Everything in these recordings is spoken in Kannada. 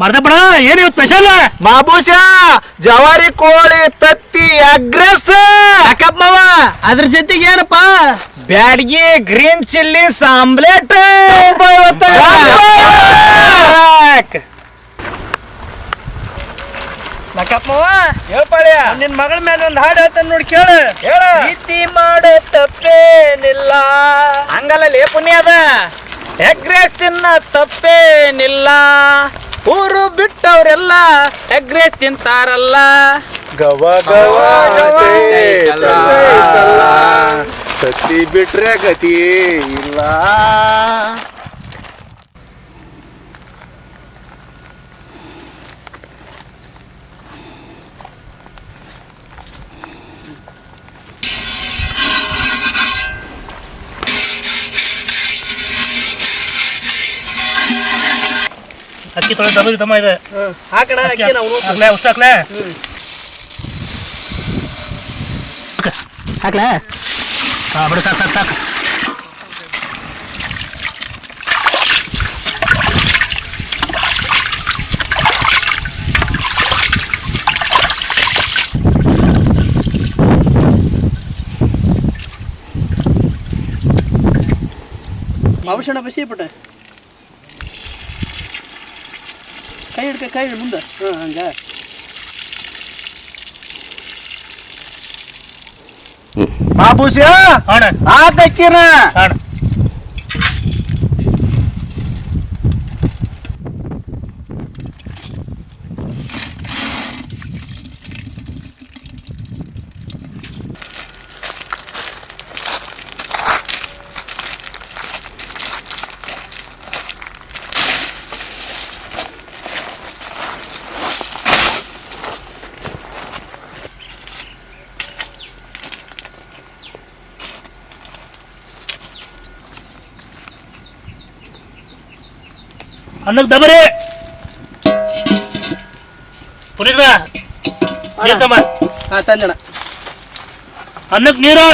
ಮರ್ದ ಬಿಡ ಏನು ಇವತ್ತು ಸ್ಪೆಷಲ್ ಮಾಬೂಸ ಜವಾರಿ ಕೋಳಿ ತತ್ತಿ ಅಗ್ರೆಸ್ ಯಾಕಪ್ಪ ಮಾವ? ಅದ್ರ ಜೊತೆಗೆ ಏನಪ್ಪ? ಬ್ಯಾಡ್ಗಿ ಗ್ರೀನ್ ಚಿಲ್ಲಿ ಸಾಂಬ್ಲೆಟ್. ಲಕ್ಕಪ್ಪವ ಹೇಳ್ಪಾಳ್ಯ ನಿನ್ ಮಗಳ ಮೇಲೆ ಒಂದ್ ಹಾಡು ಹೇಳ್ತಾನೆ ನೋಡಿ ಕೇಳು. ಹೇಳ. ಪ್ರೀತಿ ಮಾಡೋ ತಪ್ಪೇನಿಲ್ಲ. ಹಂಗಲ್ಲ ಲೇ ಪುಣ್ಯ ಅದ. ಎಗ್ರೆಸ್ ತಿನ್ನ ತಪ್ಪೇನಿಲ್ಲ. ಊರು ಬಿಟ್ಟವ್ರೆಲ್ಲ ಎಗ್ರೆಸ್ ತಿಂತಾರಲ್ಲ. ಗವ ಗವ ಗವ ಬಿಟ್ರೆ ಗತಿ ಇಲ್ಲ. ಅಕ್ಕಿ ತೊಳೆ ದಬದಿ ತಮ್ಮ ಇದೆ. ಹಾಕಣ ಅಕ್ಕಿ ನಾವು ಹಾಕ್ಲೆ ಅಷ್ಟು ಹಾಕ್ಲೆ? ಹಾಕ್ಲೆ ಹಾ ಬಿಡು ಸಾಕು ಸಾಕು ಸಾಕು. ಮಾಂಸಣ ಬಿಸಿ ಪುಟ್ಟ ಕೈ ಹಿಡ್ಕ ಕೈ ಹಿಡ್ ಮುಂದೆ. ಹಾ ಹಂಗೆ. ಮಾಬೂಸ ಅಣ್ಣ. ಹಾಕಕ್ಕಿನ ಅಣ್ಣ ಅನ್ನಕ್ಕೆ ದಬರಿ. ಪುನೀತ ತಮ್ಮ? ಹಾ ತಂದಣ ಅನ್ನಕ್ಕೆ ನೀರು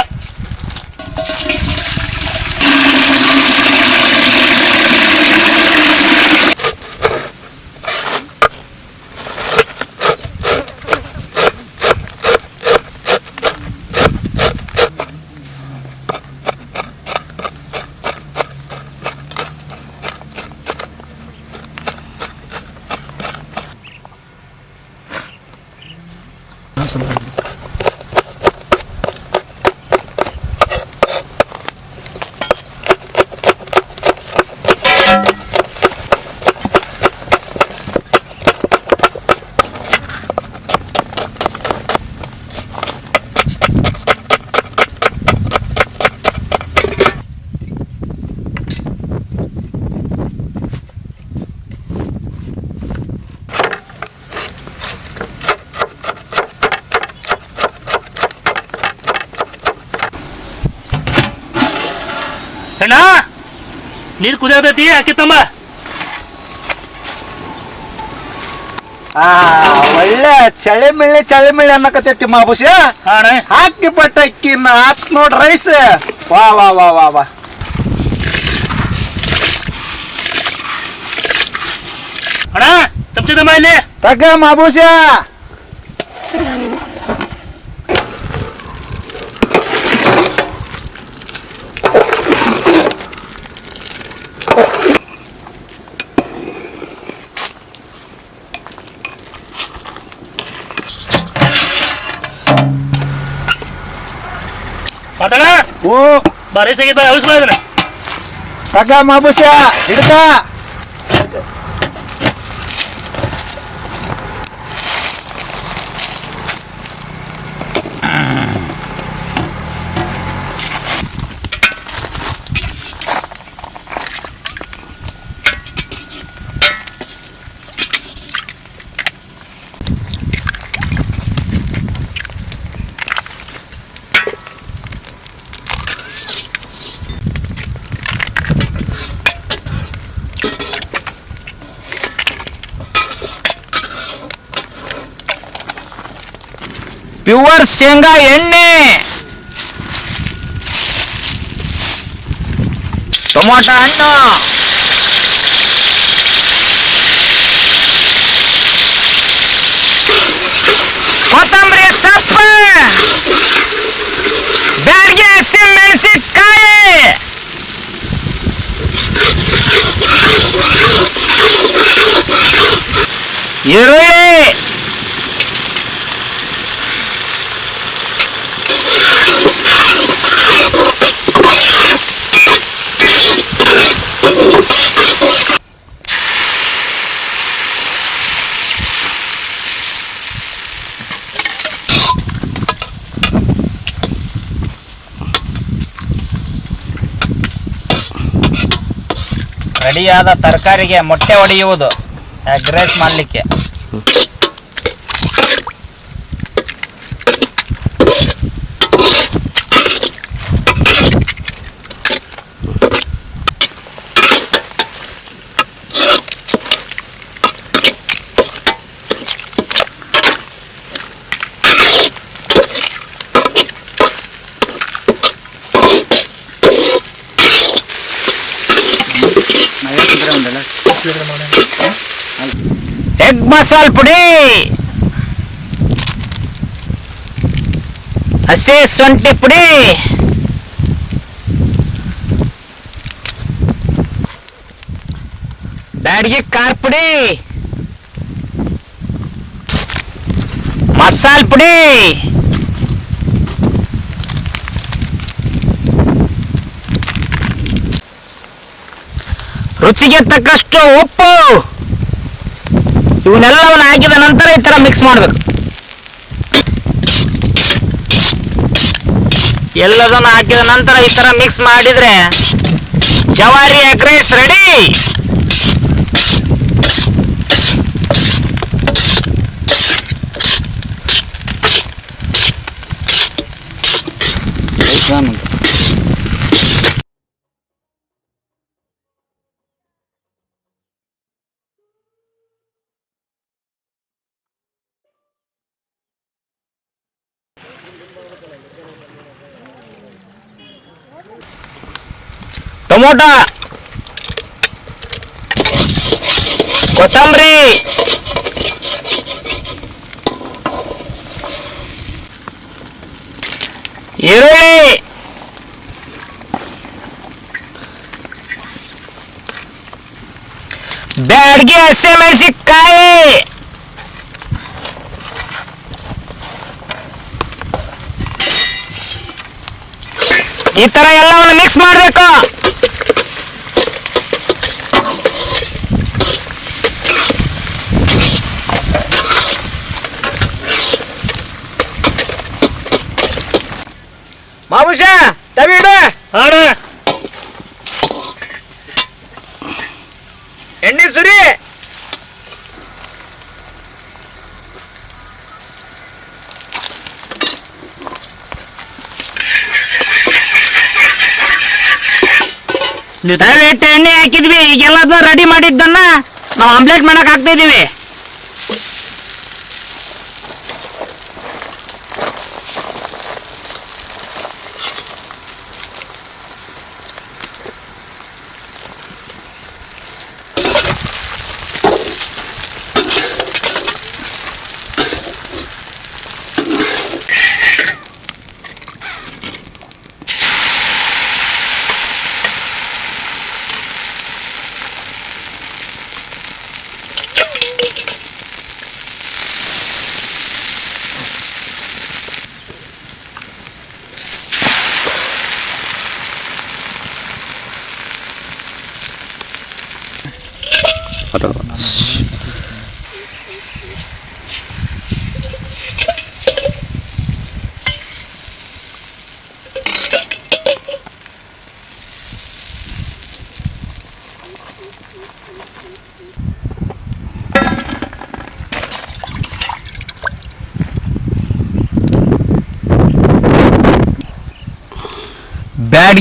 ಅಣ್ಣ ನೀರು ಕುದಿಯೋದೈತಿ ಅಕ್ಕಿ ತಮ್ಮ ಆ ಒಳ್ಳೆ ಚಳಿ ಮಿಳ್ಳಿ ಚಳಿ ಮಿಳ್ಳಿ ಅನ್ನಕತ್ತೈತಿ ಮಾಬೂಸ. ಹಾ ಅಣ್ಣ ಹಾಕಿ ಪಟ್ಟಕ್ಕಿನ ಹಾಕ್ ನೋಡ್ ರೈಸ್. ವಾ ವಾ ವಾ ವಾ ವಾ. ಅಣ್ಣ ಚಮಚ ತಮ್ಮ ಇಲ್ಲಿ. ತಗ ಮಾಬೂಸ. ಮಾತಾಡ. ಓ. ಬಾರಿ ಸಿಗಿದ್ ಉಳಿಸ್ಬಾ ಇದನ್ನ ತಗ ಮಾಬೂಸ ಹಿಡ್ಕ. ಪ್ಯೂವರ್ ಶೇಂಗಾ ಎಣ್ಣೆ. ಟೊಮೊಟೊ ಹಣ್ಣು. ಕೊತ್ತಂಬರಿ ಸೊಪ್ಪು ಬ್ಯಾಡ್ಗೆ ಹಸಿ ಮೆಣಸಿನಕಾಯಿ. ಈರುಳ್ಳಿ ರೆಡಿಯಾದ ತರಕಾರಿಗೆ ಮೊಟ್ಟೆ ಹೊಡೆಯುವುದು ಎಗ್ ರೈಸ್ ಮಾಡಲಿಕ್ಕೆ ಎಗ್ ಮಸಾಲ ಪುಡಿ ಹಸಿ ಶುಂಠಿ ಪುಡಿ ಬ್ಯಾಡಗಿ ಖಾರ ಪುಡಿ ಮಸಾಲ ಪುಡಿ ರುಚಿಗೆ ತಕ್ಕಷ್ಟು ಉಪ್ಪು ಇವನ್ನೆಲ್ಲವನ್ನು ಹಾಕಿದ ನಂತರ ಈ ತರ ಮಿಕ್ಸ್ ಮಾಡಬೇಕು. ಎಲ್ಲದನ್ನು ಹಾಕಿದ ನಂತರ ಈ ತರ ಮಿಕ್ಸ್ ಮಾಡಿದ್ರೆ ಜವಾರಿ ಎಗ್ ರೈಸ್ ರೆಡಿ ಟೊಮೊಟೊ ಕೊತ್ತಂಬರಿ. ಈರುಳ್ಳಿ. ಬ್ಯಾಡ್ಗೆ ಹಸಿಮೆಣಸಿಕಾಯಿ ಈ ತರ ಎಲ್ಲವನ್ನು ಮಿಕ್ಸ್ ಮಾಡಬೇಕು. ನೀವು ಎಣ್ಣೆ ಹಾಕಿದ್ವಿ ಈಗೆಲ್ಲ ರೆಡಿ ಮಾಡಿದ್ದನ್ನ ನಾವು ಆಮ್ಲೆಟ್ ಮಾಡಕ್ ಹಾಕ್ತಾ ಇದೀವಿ.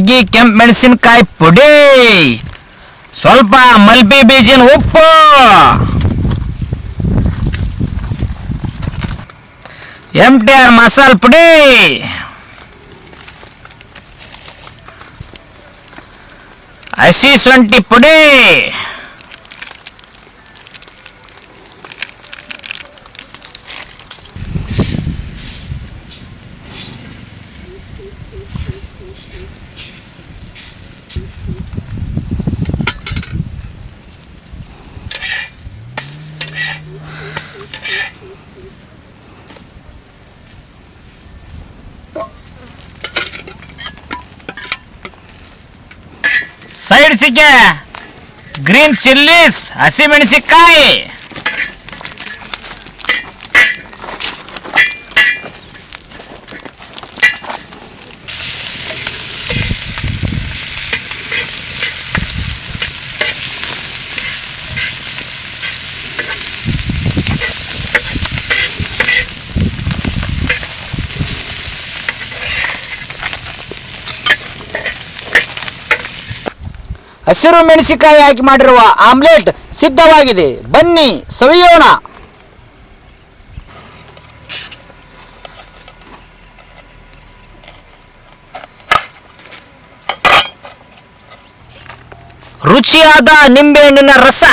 ಬ್ಯಾಡ್ಗಿ ಕೆಂಪು ಮೆಣಸಿನಕಾಯಿ ಪುಡಿ ಸ್ವಲ್ಪ ಮಲ್ಬಿ ಬೀಜಿನ ಉಪ್ಪು ಎಂ ಟಿ ಆರ್ ಮಸಾಲ ಪುಡಿ ಹಸಿ ಶುಂಠಿ ಪುಡಿ ಸೈಡ್ ಸಿಕ್ಕೆ ಗ್ರೀನ್ ಚಿಲ್ಲೀಸ್ ಹಸಿಮೆಣಸಿಕಾಯಿ ಹಸಿರು ಮೆಣಸಿನಕಾಯಿ ಹಾಕಿ ಮಾಡಿರುವ ಆಮ್ಲೆಟ್ ಸಿದ್ಧವಾಗಿದೆ. ಬನ್ನಿ ಸವಿಯೋಣ. ರುಚಿಯಾದ ನಿಂಬೆಹಣ್ಣಿನ ರಸ.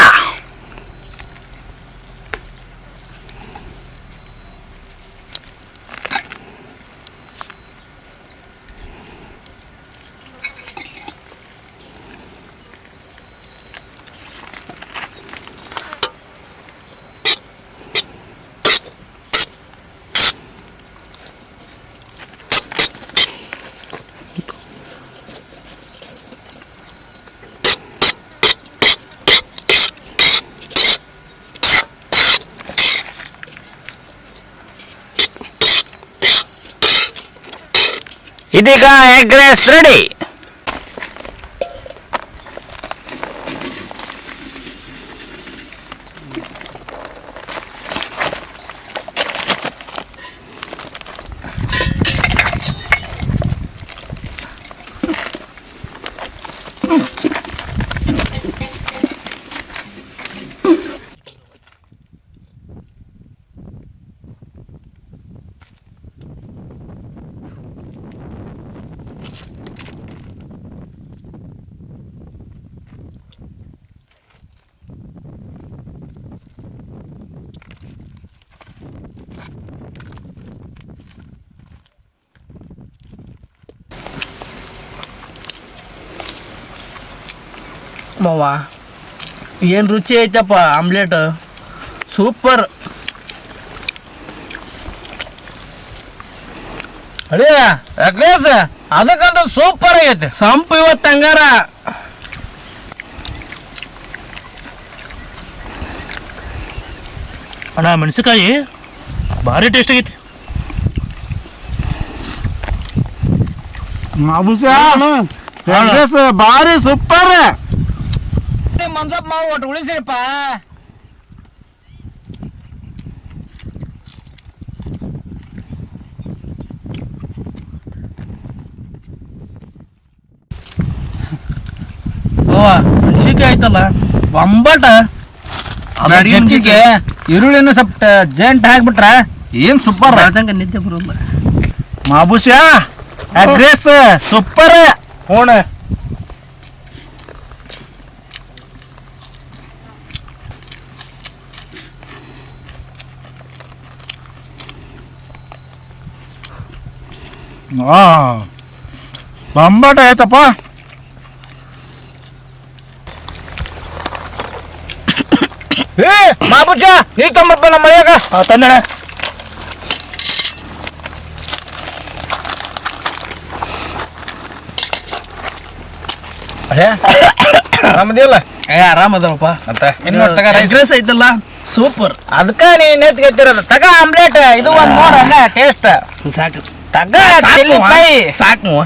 ಇದೀಗ ಎಗ್ ರೈಸ್ ರೆಡಿ ಮಾವ ಏನು ರುಚಿ ಐತಪ್ಪ ಆಮ್ಲೆಟ್? ಸೂಪರ್. ಅಡಿಯ ಎಗ್ ರೈಸ್ ಅದಕ್ಕಂತ ಸೂಪರ್ ಆಗೈತೆ. ಸಂಪು ಇವತ್ತು ಹಂಗಾರ. ಅಣ್ಣ ಮೆಣಸಿನಕಾಯಿ ಭಾರಿ ಟೇಸ್ಟ್ ಆಗೈತಿ. ಭಾರಿ ಸೂಪರ್. ಮಂಜಪ್ಪ ಮಾವು ಒಟ್ಟು ಉಳಿಸಿರಿಪ್ಪ. ಮೆಣಸಿನ್ಕಾಯಿ ಐತಲ್ಲ ಒಂಬಟ ಜಂಟಿಗೆ ಈರುಳ್ಳಿನೂ ಸ್ವಲ್ಪ ಜಂಟ್ ಹಾಕ್ಬಿಟ್ರ ಏನ್ ಸೂಪರ್ ಅದಂಗ ನಿದ್ದೆ ಬರೋಲ್ಲ. ಮಾಬುಷ ಅಡ್ರೆಸ್ ಸೂಪರ್ ಹೋಣ ಬಂಬಾಟ ಆಯ್ತಪ್ಪ. ಏ ಮಾಬುಜ ನೀ ತಮ್ಮಪ್ಪ ನಮ್ಮ ಮನೆಯಾಗ. ತಂದಣ ಆರಾಮದಿಲ್ಲ ಏ ಆರಾಮದವಪ್ಪ ಅಂತ ಇನ್ನು ತಗ ರೈಸ್ ಐತಲ್ಲ? ಸೂಪರ್. ಅದಕ್ಕ ನೀ ನೆತ್ಗೆತ್ತಿರೋದು ತಗ ಆಮ್ಲೆಟ್ ಇದು ಒಂದ್ ನೋಡ ಟೇಸ್ಟ್ ಸಾಕು. ตากเกิดสักหัวสักหัว